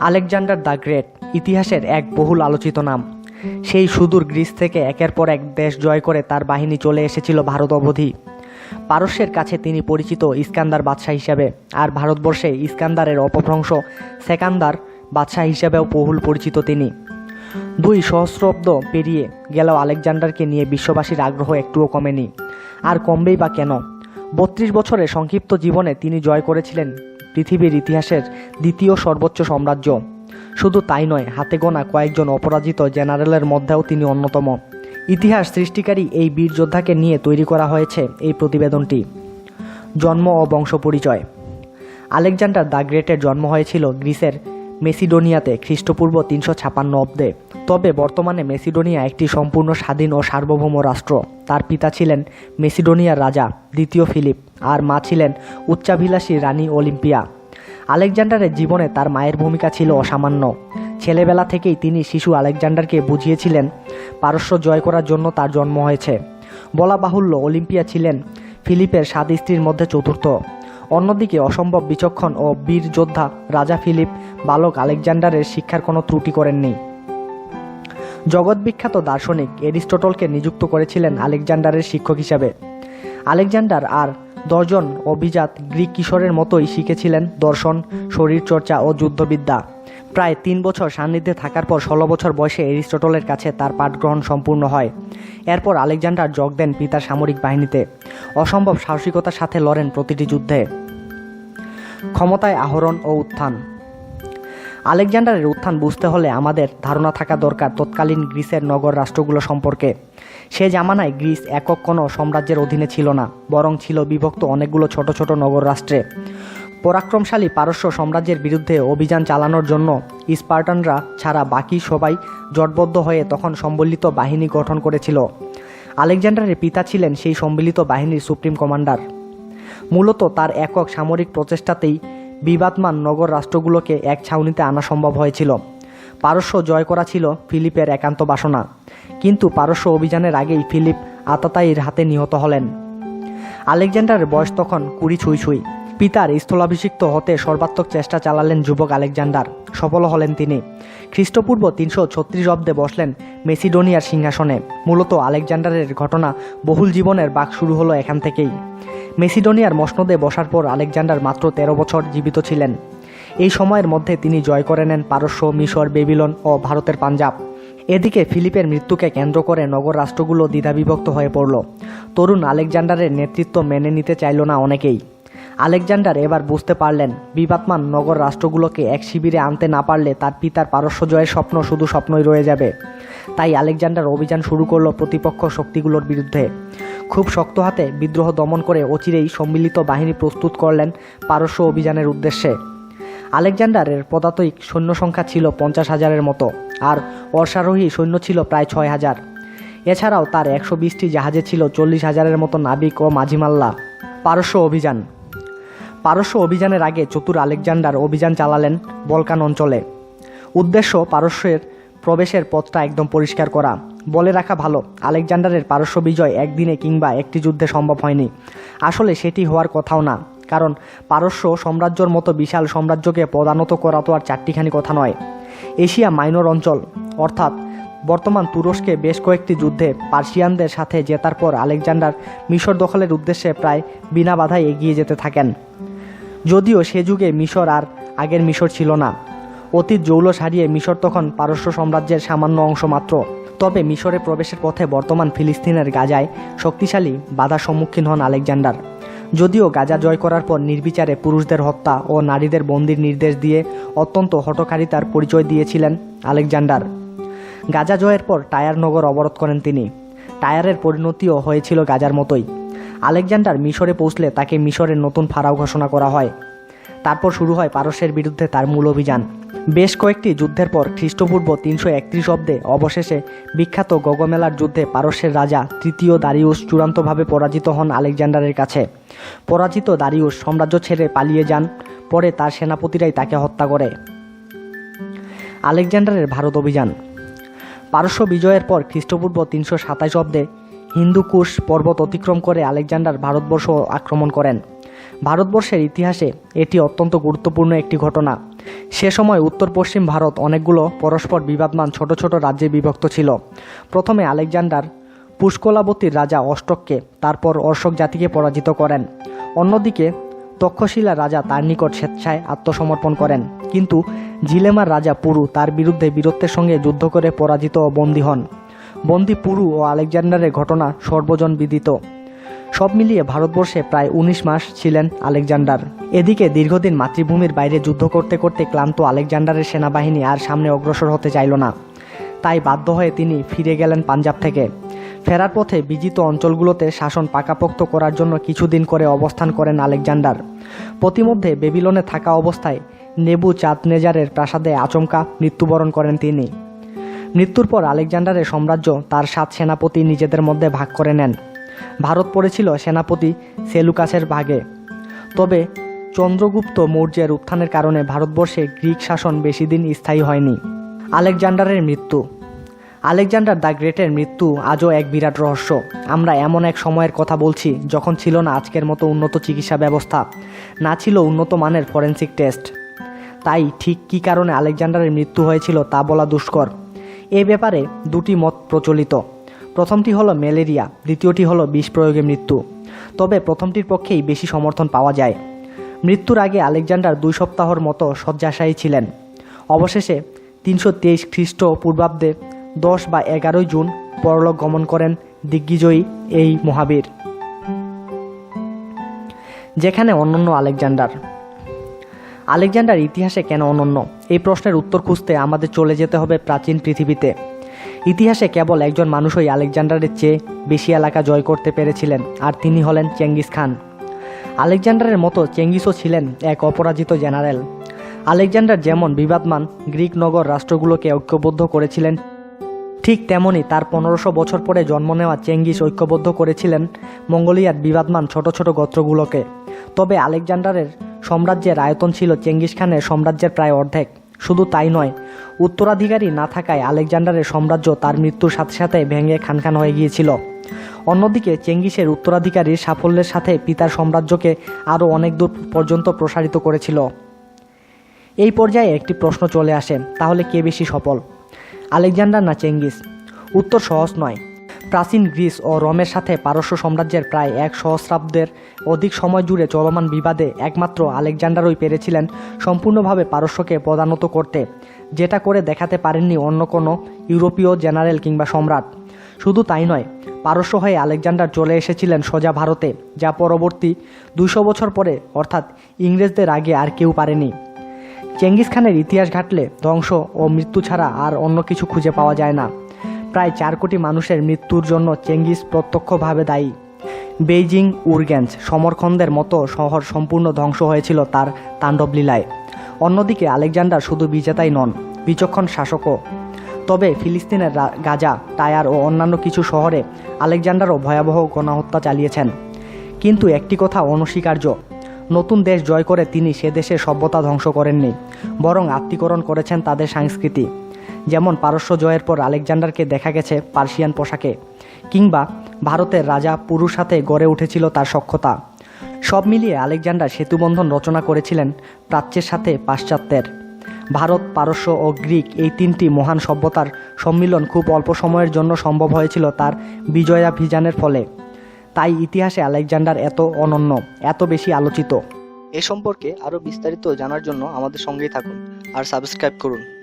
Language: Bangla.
আলেকজান্ডার দ্য গ্রেট, ইতিহাসের এক বহুল আলোচিত নাম। সেই সুদূর গ্রিস থেকে একের পর এক দেশ জয় করে তার বাহিনী চলে এসেছিল ভারত অবধি। পারস্যের কাছে তিনি পরিচিত ইস্কান্দার বাদশাহ হিসাবে, আর ভারতবর্ষে ইস্কান্দারের অপভ্রংশ সেকান্দার বাদশাহ হিসাবেও বহুল পরিচিত তিনি। দুই সহস্রাব্দ পেরিয়ে গেলেও আলেকজান্ডারকে নিয়ে বিশ্ববাসীর আগ্রহ একটুও কমেনি। আর কমবেই বা কেন? বত্রিশ বছরের সংক্ষিপ্ত জীবনে তিনি জয় করেছিলেন পৃথিবীর ইতিহাসের দ্বিতীয় সর্বোচ্চ সাম্রাজ্য। শুধু তাই নয়, হাতে গোনা কয়েকজন অপরাজিত জেনারেলের মধ্যেও তিনি অন্যতম। ইতিহাস সৃষ্টিকারী এই বীর যোদ্ধাকে নিয়ে তৈরি করা হয়েছে এই প্রতিবেদনটি। জন্ম ও বংশ পরিচয়। আলেকজান্ডার দ্য গ্রেটের জন্ম হয়েছিল গ্রিসের মেসিডোনিয়াতে খ্রিস্টপূর্ব তিনশো ছাপান্ন অব্দে। তবে বর্তমানে মেসিডোনিয়া একটি সম্পূর্ণ স্বাধীন ও সার্বভৌম রাষ্ট্র। তার পিতা ছিলেন মেসিডোনিয়ার রাজা দ্বিতীয় ফিলিপ, আর মা ছিলেন উচ্চাভিলাষী রানী অলিম্পিয়া। আলেকজান্ডারের জীবনে তার মায়ের ভূমিকা ছিল অসামান্য। ছেলেবেলা থেকেই তিনি শিশু আলেকজান্ডারকে বুঝিয়েছিলেন, পারস্য জয় করার জন্য তার জন্ম হয়েছে। বলা বাহুল্য, অলিম্পিয়া ছিলেন ফিলিপের সাত স্ত্রীর মধ্যে চতুর্থ। অন্যদিকে অসম্ভব বিচক্ষণ ও বীর যোদ্ধা রাজা ফিলিপ বালক আলেকজান্ডারের শিক্ষার কোনো ত্রুটি করেননি। জগৎবিখ্যাত দার্শনিক এরিস্টটলকে নিযুক্ত করেছিলেন আলেকজান্ডারের শিক্ষক হিসাবে। আলেকজান্ডার আর দশজন অভিজাত গ্রিক কিশোরের মতোই শিখেছিলেন দর্শন, শরীরচর্চা ও যুদ্ধবিদ্যা। প্রায় তিন বছর সান্নিধ্যে থাকার পর ষোলো বছর বয়সে এরিস্টটলের কাছে তার পাঠগ্রহণ সম্পূর্ণ হয়। এরপর আলেকজান্ডার যোগ দেন পিতার সামরিক বাহিনীতে। অসম্ভব সাহসিকতার সাথে লড়েন প্রতিটি যুদ্ধে। ক্ষমতায় আহরণ ও উত্থান। আলেকজান্ডারের উত্থান বুঝতে হলে আমাদের ধারণা থাকা দরকার তৎকালীন গ্রিসের নগর রাষ্ট্রগুলো সম্পর্কে। সে জামানায় গ্রিস একক কোনো সাম্রাজ্যের অধীনে ছিল না, বরং ছিল বিভক্ত অনেকগুলো ছোট ছোট নগর রাষ্ট্রে। পরাক্রমশালী পারস্য সাম্রাজ্যের বিরুদ্ধে অভিযান চালানোর জন্য স্পার্টানরা ছাড়া বাকি সবাই জটবদ্ধ হয়ে তখন সম্বলিত বাহিনী গঠন করেছিল। আলেকজান্ডারের পিতা ছিলেন সেই সম্মিলিত বাহিনীর সুপ্রিম কমান্ডার। মূলত তার একক সামরিক প্রচেষ্টাতেই বিবাদমান নগর রাষ্ট্রগুলোকে এক ছাউনিতে আনা সম্ভব হয়েছিল। পারস্য জয় করা ছিল ফিলিপের একান্ত বাসনা। কিন্তু পারস্য অভিযানের আগেই ফিলিপ আতাতাইয়ের হাতে নিহত হলেন। আলেকজান্ডারের বয়স তখন কুড়ি ছুঁই ছুঁই। পিতার স্থলাভিষিক্ত হতে সর্বাত্মক চেষ্টা চালালেন যুবক আলেকজান্ডার। সফল হলেন তিনি। খ্রিস্টপূর্ব তিনশো ছত্রিশ অব্দে বসলেন মেসিডোনিয়ার সিংহাসনে। মূলত আলেকজান্ডারের ঘটনা বহুল জীবনের বাক শুরু হলো এখান থেকেই। মেসিডোনিয়ার মসনদে বসার পর আলেকজান্ডার মাত্র তেরো বছর জীবিত ছিলেন। এই সময়ের মধ্যে তিনি জয় করে নেন পারস্য, মিশর, বেবিলন ও ভারতের পাঞ্জাব। এদিকে ফিলিপের মৃত্যুকে কেন্দ্র করে নগর রাষ্ট্রগুলো দ্বিধাবিভক্ত হয়ে পড়ল। তরুণ আলেকজান্ডারের নেতৃত্ব মেনে নিতে চাইল না অনেকেই। আলেকজান্ডার এবার বুঝতে পারলেন, বিবাদমান নগর রাষ্ট্রগুলোকে এক শিবিরে আনতে না পারলে তার পিতার পারস্য জয়ের স্বপ্ন শুধু স্বপ্নই রয়ে যাবে। তাই আলেকজান্ডার অভিযান শুরু করল প্রতিপক্ষ শক্তিগুলোর বিরুদ্ধে। খুব শক্ত হাতে বিদ্রোহ দমন করে অচিরেই সম্মিলিত বাহিনী প্রস্তুত করলেন পারস্য অভিযানের উদ্দেশ্যে। আলেকজান্ডারের পদাতিক সৈন্য সংখ্যা ছিল পঞ্চাশ হাজারের মতো, আর অশ্বারোহী সৈন্য ছিল প্রায় ছয় হাজার। এছাড়াও তার একশো বিশটি জাহাজে ছিল চল্লিশ হাজারের মতো নাবিক ও মাঝিমাল্লা। পারস্য অভিযান। পারস্য অভিযানের আগে চতুর আলেকজান্ডার অভিযান চালালেন বলকান অঞ্চলে। উদ্দেশ্য পারস্যের প্রবেশের পথটা একদম পরিষ্কার করা। বলে রাখা ভালো, আলেকজান্ডারের পারস্য বিজয় একদিনে কিংবা একটি যুদ্ধে সম্ভব হয়নি। আসলে সেটি হওয়ার কথাও না, কারণ পারস্য সাম্রাজ্যর মতো বিশাল সাম্রাজ্যকে প্রধানত করা তো আর চারটিখানি কথা নয়। এশিয়া মাইনর অঞ্চল, অর্থাৎ বর্তমান তুরস্কে বেশ কয়েকটি যুদ্ধে পার্সিয়ানদের সাথে জেতার পর আলেকজান্ডার মিশর দখলের উদ্দেশ্যে প্রায় বিনা বাধায় এগিয়ে যেতে থাকেন। যদিও সে যুগে মিশর আর আগের মিশর ছিল না। অতীত জৌলস হারিয়ে মিশর তখন পারস্য সাম্রাজ্যের সামান্য অংশ মাত্র। তবে মিশরে প্রবেশের পথে বর্তমান ফিলিস্তিনের গাজায় শক্তিশালী বাধার সম্মুখীন হন আলেকজান্ডার। যদিও গাজা জয় করার পর নির্বিচারে পুরুষদের হত্যা ও নারীদের বন্দির নির্দেশ দিয়ে অত্যন্ত হটকারিতার পরিচয় দিয়েছিলেন আলেকজান্ডার। গাজা জয়ের পর টায়ার নগর অবরোধ করেন তিনি। টায়ারের পরিণতিও হয়েছিল গাজার মতোই। আলেকজান্ডার মিশরে পৌঁছলে তাকে মিশরের নতুন ফারাও ঘোষণা করা হয়। তারপর শুরু হয় পারস্যের বিরুদ্ধে তার মূল অভিযান। বেশ কয়েকটি যুদ্ধের পর খ্রিস্টপূর্ব তিনশো একত্রিশ অব্দে অবশেষে বিখ্যাত গগমেলার যুদ্ধে পারস্যের রাজা তৃতীয় দারিউস চূড়ান্তভাবে পরাজিত হন আলেকজান্ডারের কাছে। পরাজিত দারিউস সাম্রাজ্য ছেড়ে পালিয়ে যান, পরে তার সেনাপতিরাই তাকে হত্যা করে। আলেকজান্ডারের ভারত অভিযান। পারস্য বিজয়ের পর খ্রিস্টপূর্ব তিনশো সাতাশ অব্দে হিন্দুকুশ পর্বত অতিক্রম করে আলেকজান্ডার ভারতবর্ষ আক্রমণ করেন। ভারতবর্ষের ইতিহাসে এটি অত্যন্ত গুরুত্বপূর্ণ একটি ঘটনা। সে সময় উত্তর পশ্চিম ভারত অনেকগুলো পরস্পর বিবাদমান ছোট ছোট রাজ্যে বিভক্ত ছিল। প্রথমে আলেকজান্ডার পুষ্কলাবতীর রাজা অষ্টককে তারপর অশোক জাতিকে পরাজিত করেন। অন্যদিকে তক্ষশিলা রাজা তার নিকট স্বেচ্ছায় আত্মসমর্পণ করেন। কিন্তু জিলেমার রাজা পুরু তার বিরুদ্ধে বীরত্বের সঙ্গে যুদ্ধ করে পরাজিত ও বন্দী হন। বন্দী পুরু ও আলেকজান্ডারের ঘটনা সর্বজন বিদিত। সব মিলিয়ে ভারতবর্ষে প্রায় উনিশ মাস ছিলেন আলেকজান্ডার। এদিকে দীর্ঘদিন মাতৃভূমির বাইরে যুদ্ধ করতে করতে ক্লান্ত আলেকজান্ডারের সেনাবাহিনী আর সামনে অগ্রসর হতে চাইল না। তাই বাধ্য হয়ে তিনি ফিরে গেলেন পাঞ্জাব থেকে। ফেরার পথে বিজিত অঞ্চলগুলোতে শাসন পাকাপোক্ত করার জন্য কিছুদিন করে অবস্থান করেন আলেকজান্ডার। প্রতিমধ্যে বেবিলনে থাকা অবস্থায় নেবু চাঁদনেজারের প্রাসাদে আচমকা মৃত্যুবরণ করেন তিনি। মৃত্যুর পর আলেকজান্ডারের সাম্রাজ্য তার সাত সেনাপতি নিজেদের মধ্যে ভাগ করে নেন। ভারত পড়েছিল সেনাপতি সেলুকাসের ভাগে। তবে চন্দ্রগুপ্ত মৌর্যের উত্থানের কারণে ভারতবর্ষে গ্রিক শাসন বেশি দিন স্থায়ী হয়নি। আলেকজান্ডারের মৃত্যু। আলেকজান্ডার দ্য গ্রেটের মৃত্যু আজও এক বিরাট রহস্য। আমরা এমন এক সময়ের কথা বলছি যখন ছিল না আজকের মতো উন্নত চিকিৎসা ব্যবস্থা, না ছিল উন্নত মানের ফরেন্সিক টেস্ট। তাই ঠিক কী কারণে আলেকজান্ডারের মৃত্যু হয়েছিল তা বলা দুষ্কর। এ ব্যাপারে দুটি মত প্রচলিত। প্রথমটি হলো ম্যালেরিয়া, দ্বিতীয়টি হলো বিষ প্রয়োগে মৃত্যু। তবে প্রথমটির পক্ষেই বেশি সমর্থন পাওয়া যায়। মৃত্যুর আগে আলেকজান্ডার দুই সপ্তাহর মতো শয্যাশায়ী ছিলেন। অবশেষে তিনশো তেইশ খ্রিস্ট পূর্বাব্দে দশ বা এগারোই জুন পরলোক গমন করেন দিগ্বিজয়ী এই মহাবীর। যেখানে অনন্য আলেকজান্ডার। আলেকজান্ডার ইতিহাসে কেন অনন্য? এই প্রশ্নের উত্তর খুঁজতে আমাদের চলে যেতে হবে প্রাচীন পৃথিবীতে। ইতিহাসে কেবল একজন মানুষই আলেকজান্ডারের চেয়ে বেশি এলাকা জয় করতে পেরেছিলেন, আর তিনি হলেন চেঙ্গিস খান। আলেকজান্ডারের মতো চেঙ্গিসও ছিলেন এক অপরাজিত জেনারেল। আলেকজান্ডার যেমন বিবাদমান, গ্রিক নগর রাষ্ট্রগুলোকে ঐক্যবদ্ধ করেছিলেন, ঠিক তেমনি তার পনেরোশো বছর পরে জন্ম নেওয়া চেঙ্গিস ঐক্যবদ্ধ করেছিলেন মঙ্গোলিয়ার বিবাদমান ছোট ছোট গোত্রগুলোকে। তবে আলেকজান্ডারের সাম্রাজ্যের আয়তন ছিল চেঙ্গিস খানের সাম্রাজ্যের প্রায় অর্ধেক। শুধু তাই নয় উত্তরাধিকারী না থাকায় আলেকজান্ডারের সাম্রাজ্য তার মৃত্যুর সাথে সাথে ভেঙে খানখান হয়ে গিয়েছিল। অন্যদিকে চেঙ্গিসের উত্তরাধিকারীর সাফল্যের সাথে পিতার সাম্রাজ্যকে আরও অনেক দূর পর্যন্ত প্রসারিত করেছিল। এই পর্যায়ে একটি প্রশ্ন চলে আসে, তাহলে কে বেশি সফল? আলেকজান্ডার না চেঙ্গিস? উত্তর সহজ নয়। প্রাচীন গ্রিস ও রোমের সাথে পারস্য সাম্রাজ্যের প্রায় এক সহস্রাব্দের অধিক সময় জুড়ে চলমান বিবাদে একমাত্র আলেকজান্ডারই পেরেছিলেন সম্পূর্ণভাবে পারস্যকে প্রদানত করতে। যেটা করে দেখাতে পারেননি অন্য কোনো ইউরোপীয় জেনারেল কিংবা সম্রাট। শুধু তাই নয়, পারস্য হয়ে আলেকজান্ডার চলে এসেছিলেন সোজা ভারতে, যা পরবর্তী দুশো বছর পরে, অর্থাৎ ইংরেজদের আগে আর কেউ পারেনি। চেঙ্গিস খানের ইতিহাস ঘাটলে ধ্বংস ও মৃত্যু ছাড়া আর অন্য কিছু খুঁজে পাওয়া যায় না। প্রায় চার কোটি মানুষের মৃত্যুর জন্য চেঙ্গিস প্রত্যক্ষভাবে দায়ী। বেইজিং, উরগেঞ্জ, সমরখন্দের মতো শহর সম্পূর্ণ ধ্বংস হয়েছিল তার তাণ্ডবলীলায় অন্যদিকে আলেকজান্ডার শুধু বিজেতাই নন, বিচক্ষণ শাসকও। তবে ফিলিস্তিনের গাজা, টায়ার ও অন্যান্য কিছু শহরে আলেকজান্ডারও ভয়াবহ গণহত্যা চালিয়েছেন। কিন্তু একটি কথা অনস্বীকার্য, নতুন দেশ জয় করে তিনি সে দেশের সভ্যতা ধ্বংস করেননি, বরং আত্মীকরণ করেছেন তাদের সংস্কৃতি। যেমন পারস্য জয়ের পর আলেকজান্ডারকে দেখা গেছে পার্সিয়ান পোশাকে, কিংবা ভারতের রাজা পুরুষ সাথে গড়ে উঠেছিল তার সক্ষতা সব মিলিয়ে আলেকজান্ডার সেতুবন্ধন রচনা করেছিলেন প্রাচ্যের সাথে পাশ্চাত্যের। ভারত, পারস্য ও গ্রিক এই তিনটি মহান সভ্যতার সম্মিলন খুব অল্প সময়ের জন্য সম্ভব হয়েছিল তার বিজয়াভিযানের ফলে। তাই ইতিহাসে আলেকজান্ডার এত অনন্য, এত বেশি আলোচিত। এ সম্পর্কে আরও বিস্তারিত জানার জন্য আমাদের সঙ্গেই থাকুন আর সাবস্ক্রাইব করুন।